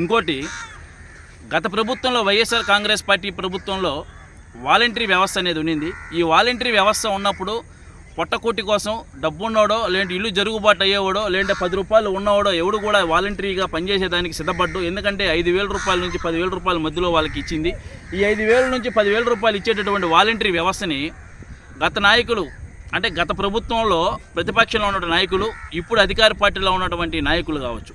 ఇంకోటి గత ప్రభుత్వంలో వైఎస్ఆర్ కాంగ్రెస్ పార్టీ ప్రభుత్వంలో వాలంటరీ వ్యవస్థ అనేది ఉండింది ఈ వాలంటరీ వ్యవస్థ ఉన్నప్పుడు పొట్టకూటి కోసం డబ్బు డబ్బున్నోడో లేదంటే ఇల్లు జరుగుబాటు అయ్యేవాడో లేదంటే పది రూపాయలు ఉన్నవాడో ఎవడు కూడా వాలంటరీగా పనిచేసేదానికి సిద్ధపడ్డు. ఎందుకంటే ఐదు వేల రూపాయల నుంచి పదివేల రూపాయల మధ్యలో వాళ్ళకి ఇచ్చింది. ఈ ఐదు వేల నుంచి పదివేల రూపాయలు ఇచ్చేటటువంటి వాలంటరీ వ్యవస్థని గత నాయకులు అంటే గత ప్రభుత్వంలో ప్రతిపక్షంలో ఉన్న నాయకులు ఇప్పుడు అధికార పార్టీలో ఉన్నటువంటి నాయకులు కావచ్చు.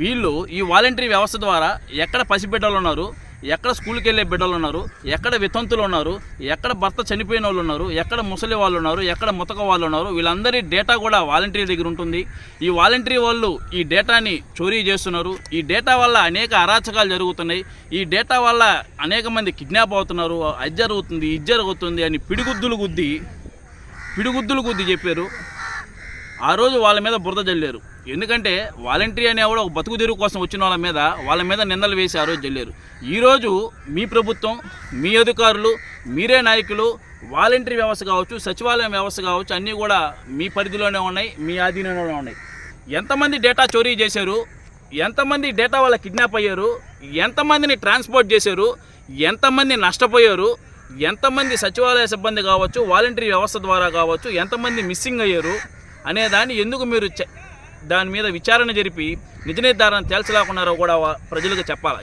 వీళ్ళు ఈ వాలంటరీ వ్యవస్థ ద్వారా ఎక్కడ పసిబిడ్డలు ఉన్నారు ఎక్కడ స్కూల్కి వెళ్ళే బిడ్డలు ఉన్నారు ఎక్కడ వితంతులు ఉన్నారు ఎక్కడ భర్త చనిపోయిన వాళ్ళు ఉన్నారు ఎక్కడ ముసలి వాళ్ళు ఉన్నారు ఎక్కడ ముతక వాళ్ళు ఉన్నారు వీళ్ళందరి డేటా కూడా వాలంటరీ దగ్గర ఉంటుంది. ఈ వాలంటరీ వాళ్ళు ఈ డేటాని చోరీ చేస్తున్నారు. ఈ డేటా వల్ల అనేక అరాచకాలు జరుగుతున్నాయి. ఈ డేటా వల్ల అనేక మంది కిడ్నాప్ అవుతున్నారు. అది జరుగుతుంది ఇది జరుగుతుంది అని పిడిగుద్దులు గుద్ది పిడిగుద్దులు గుద్ది చెప్పారు. ఆ రోజు వాళ్ళ మీద బురద జల్లారు. ఎందుకంటే వాలంటరీ అనేవాడు ఒక బతుకు తెరువు కోసం వచ్చిన వాళ్ళ మీద వాళ్ళ మీద నిందలు వేసి ఆ రోజు జల్లారు. ఈరోజు మీ ప్రభుత్వం మీ అధికారులు మీరే నాయకులు వాలంటీర్ వ్యవస్థ కావచ్చు సచివాలయం వ్యవస్థ కావచ్చు అన్నీ కూడా మీ పరిధిలోనే ఉన్నాయి మీ ఆధీనంలోనే ఉన్నాయి. ఎంతమంది డేటా చోరీ చేశారు? ఎంతమంది డేటా వాళ్ళ కిడ్నాప్ అయ్యారు? ఎంతమందిని ట్రాన్స్పోర్ట్ చేశారు? ఎంతమంది నష్టపోయారు? ఎంతమంది సచివాలయ సిబ్బంది కావచ్చు వాలంటరీ వ్యవస్థ ద్వారా కావచ్చు ఎంతమంది మిస్సింగ్ అయ్యారు? అనేదాన్ని ఎందుకు మీరు దాని మీద విచారణ జరిపి నిజ నిర్ధారణ తేల్చలేకున్నారో కూడా ప్రజలకు చెప్పాలి?